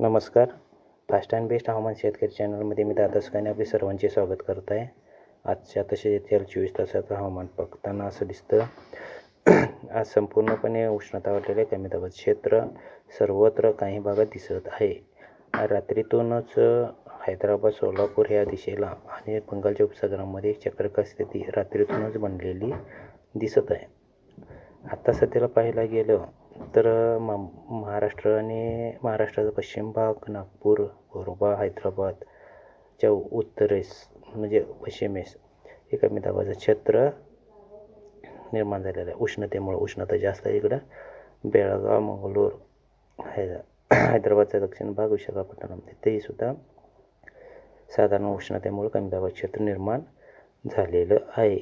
नमस्कार. Fast and best हवामान शेतकरी चॅनलमध्ये मी दादा सुखाने आपले सर्वांचे स्वागत करत आहे. आजच्या तसेच येथील चोवीस तासाचं हवामान बघताना असं दिसतं. आज संपूर्णपणे उष्णता वाटलेले कमी दाबाचे क्षेत्र सर्वत्र काही भागात दिसत आहे. रात्रीतूनच हैदराबाद सोलापूर ह्या दिशेला आणि बंगालच्या उपसागरामध्ये चक्रका स्थिती रात्रीतूनच बनलेली दिसत आहे. आत्ता सध्याला पाहायला गेलं तर मा महाराष्ट्र आणि महाराष्ट्राचा पश्चिम भाग नागपूर कोरबा हैदराबादच्या उत्तरेस म्हणजे पश्चिमेस हे कमी दाबाचं क्षेत्र निर्माण झालेलं आहे. उष्णतेमुळं उष्णता जास्त आहे इकडं. बेळगाव मंगलोर है हैदराबादचा दक्षिण भाग विशाखापट्टणम तेही सुद्धा साधारण उष्णतेमुळे कमी दाबाचं क्षेत्र निर्माण झालेलं आहे.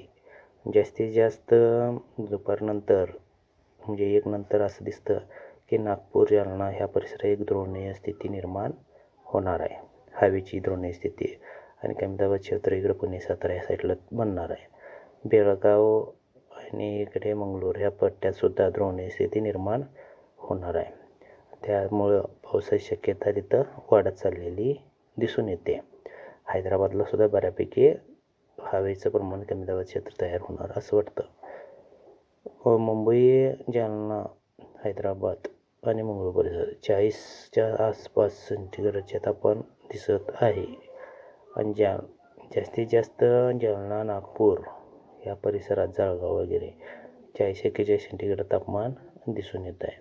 जास्तीत जास्त दुपारनंतर म्हणजे एक नंतर असं दिसतं की नागपूर जालना ह्या परिसरात एक द्रोणीय स्थिती निर्माण होणार आहे. हवेची द्रोणीय स्थिती आणि कमी क्षेत्र इकडं पुणे सातारा या साईडला बनणार आहे. बेळगाव आणि इकडे मंगळूर ह्या पट्ट्यातसुद्धा द्रोणीय स्थिती निर्माण होणार आहे. त्यामुळं पावसाची शक्यता तिथं वाढत चाललेली दिसून येते. हैदराबादला सुद्धा बऱ्यापैकी हवेचं प्रमाण कमी दाबाचे क्षेत्र तयार होणार असं वाटतं. मुंबई जालना हैदराबाद आणि मंगळूर परिसर. चाळीसच्या आसपास सेंटीग्रेडचे तापमान दिसत आहे. आणि जा जास्तीत जास्त जालना नागपूर या परिसरात जळगाव वगैरे चाळीस एक्केचाळीस सेंटीग्रेड तापमान दिसून येत आहे.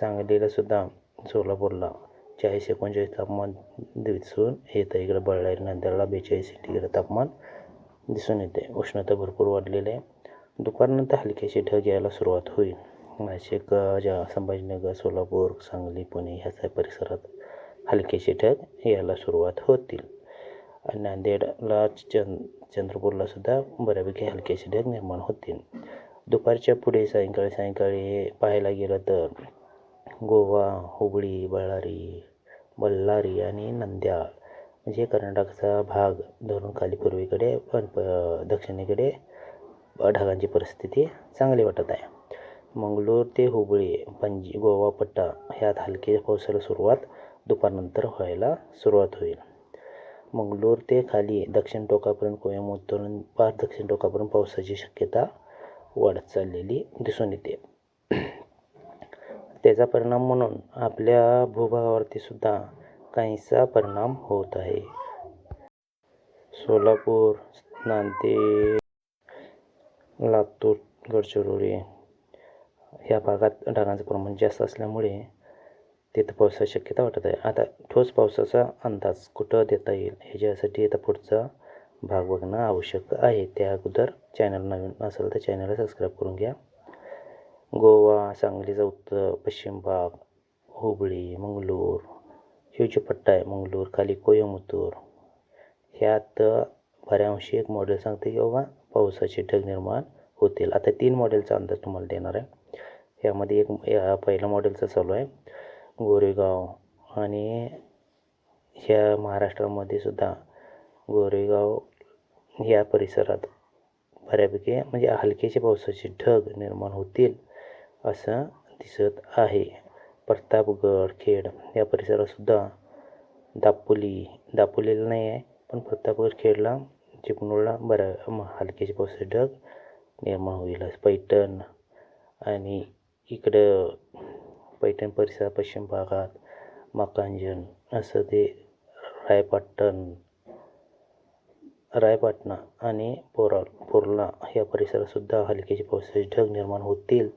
सांगलीला सुद्धा सोलापूरला चाळीस एकोणचाळीस तापमान दिसून येतं इकडं बळ्ळारी नांदेडला बेचाळीस सेंटीग्रेड तापमान दिसून येते उष्णता भरपूर वाढलेली आहे. दुपारनंतर हलक्याचे ढग यायला सुरुवात होईल. नाशिक ज्या संभाजीनगर सोलापूर सांगली पुणे ह्याच्या परिसरात हलक्याचे ढग यायला सुरुवात होतील. आणि नांदेडला चंद चंद्रपूरला सुद्धा बऱ्यापैकी हलक्याचे ढग निर्माण होतील. दुपारच्या पुढे सायंकाळी सायंकाळी पाहायला गेलं तर गोवा हुबळी बळारी बल्लारी आणि नंद्याळ म्हणजे कर्नाटकचा भाग धरून खाली पूर्वेकडे पण प दक्षिणेकडे ढगांची परिस्थिती चांगली वाटत आहे. मंगळूर ते हुबळी पणजी गोवा पट्टा ह्यात हलके पावसाला सुरुवात दुपारनंतर व्हायला सुरुवात होईल. मंगळूर ते खाली दक्षिण टोकापर्यंत कोयमुत्तूर पार दक्षिण टोकापर्यंत पावसाची शक्यता वाढत चाललेली दिसून येते. त्याचा परिणाम म्हणून आपल्या भूभागावरती सुद्धा काहीसा परिणाम होत आहे. सोलापूर नांदेड लातूर गडचिरोली ह्या भागात ढगांचं प्रमाण जास्त असल्यामुळे तिथं पावसाची शक्यता वाटत आहे. आता ठोस पावसाचा अंदाज कुठं देता येईल ह्याच्यासाठी आता पुढचा भाग बघणं आवश्यक आहे. त्या अगोदर चॅनल नवीन असेल तर चॅनलला सबस्क्राईब करून घ्या. गोवा सांगलीचा उत्तर पश्चिम भाग हुबळी मंगळूर हे जे पट्टा आहे मंगलोर खाली कोयमुतूर ह्यात बऱ्याऐंशी एक मॉडेल सांगते की बाबा पावसाचे ढग निर्माण होतील. आता तीन मॉडेलचा अंदाज तुम्हाला देणार आहे. यामध्ये एक या पहिल्या मॉडेलचा चालू आहे. गोरेगाव आणि ह्या महाराष्ट्रामध्ये सुद्धा गोरेगाव या परिसरात बऱ्यापैकी म्हणजे हलकेचे पावसाचे ढग निर्माण होतील असं दिसत आहे. प्रतापगड खेड या परिसरातसुद्धा दापोली दापोलीला नाही आहे पण प्रतापगड खेडला चिपळूणला बऱ्या हलकेचे पावसाचे ढग निर्माण होईल पैठण. आणि इकडं पैठण परिसरात पश्चिम भागात मकांजन असं ते रायपाटण रायपाटणा आणि पोरा पोरला या परिसरातसुद्धा हलक्याचे पावसाचे ढग निर्माण होतील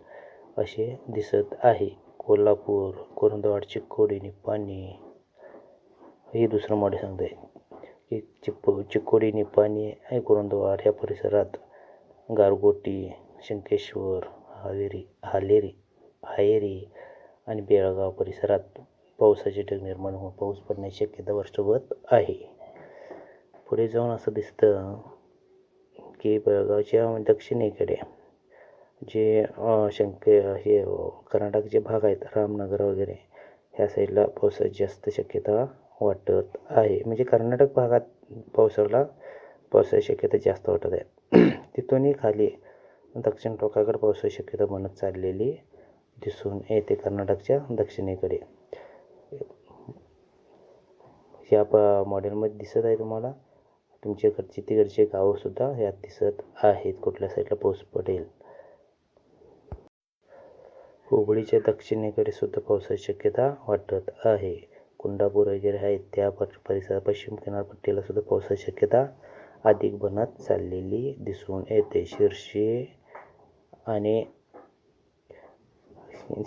असे दिसत आहे. कोल्हापूर कोरंदवाड चिकोडी निपाणी हे दुसरं मॉडेल सांगते आहे की चिप्पो चिक्कोडी पाणी आहे कुरुंदवाड ह्या परिसरात गारगोटी शंकेश्वर हावेरी हालेरी हायेरी आणि बेळगाव परिसरात पावसाचे ढग निर्माण होऊन पाऊस पडण्याची शक्यता वर्षभर आहे. पुढे जाऊन असं दिसतं की बेळगावच्या दक्षिणेकडे जे शंके हे कर्नाटकचे भाग आहेत रामनगर वगैरे ह्या साईडला पावसाची जास्त शक्यता वाटत आहे. म्हणजे कर्नाटक भागात पावसाला पावसाची शक्यता जास्त वाटत आहे. तिथूनही खाली दक्षिण टोकाकडे पावसाची शक्यता बनत चाललेली दिसून येते कर्नाटकच्या दक्षिणेकडे. ह्या प मॉडेलमध्ये दिसत आहे तुम्हाला. तुमच्याकडची तिकडचे गावंसुद्धा यात दिसत आहेत. कुठल्या साईडला पाऊस पडेल? हुबळीच्या दक्षिणेकडे सुद्धा पावसाची शक्यता वाटत आहे. कुंडापूर वगैरे आहेत त्या पर परिसरात पश्चिम किनारपट्टीला सुद्धा पावसाची शक्यता अधिक बनत चाललेली दिसून येते. शिर्शी आणि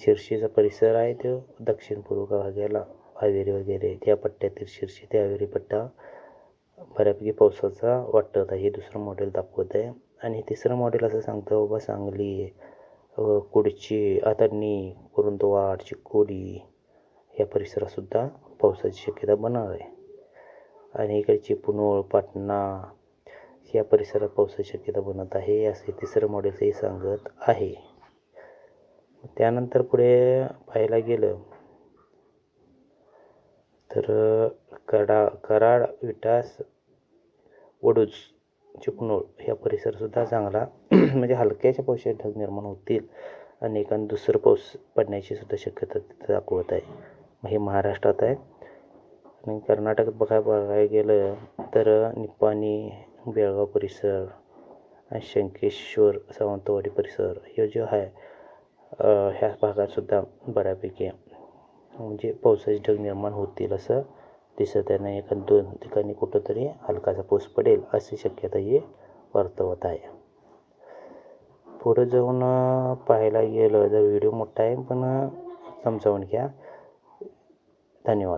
शिर्शीचा परिसर आहे तो दक्षिण पूर्व भागाला हावेरी वगैरे त्या पट्ट्यातील शिर्शी ते हावेरी पट्टा बऱ्यापैकी पावसाचा वाटत आहे. हे दुसरं मॉडेल दाखवत आहे. आणि तिसरं मॉडेल असं सांगतं बाबा सांगली कुडची आतडणी कुरुंदवाड चिकोडी या परिसरातसुद्धा पावसाची शक्यता बनणार आहे. आणि इकडची पुनोळ पाटणा या परिसरात पावसाची शक्यता बनत आहे असे तिसरं मॉडेलही सांगत आहे. त्यानंतर पुढे पाहायला गेलं तर कडा कराड विटास वडूज चिपणूळ ह्या परिसरसुद्धा चांगला म्हणजे हलक्याच्या पावसाचे ढग निर्माण होतील आणि एखादं दुसरं पाऊस पडण्याची सुद्धा शक्यता तिथं दाखवत आहे. हे महाराष्ट्रात आहे. आणि कर्नाटकात बघाय बघायला गेलं तर निपाणी बेळगाव परिसर आणि शंकेश्वर सावंतवाडी परिसर हे जो आहे ह्या भागातसुद्धा बऱ्यापैकी म्हणजे पावसाचे ढग निर्माण होतील असं दिसत आहे. नाही एखाद दोन ठिकाणी कुठंतरी हलकासा पाऊस पडेल अशी शक्यता ही वर्तवत आहे. पुढं जाऊन पाहायला गेलं तर व्हिडिओ मोठा आहे पण समजावून घ्या. than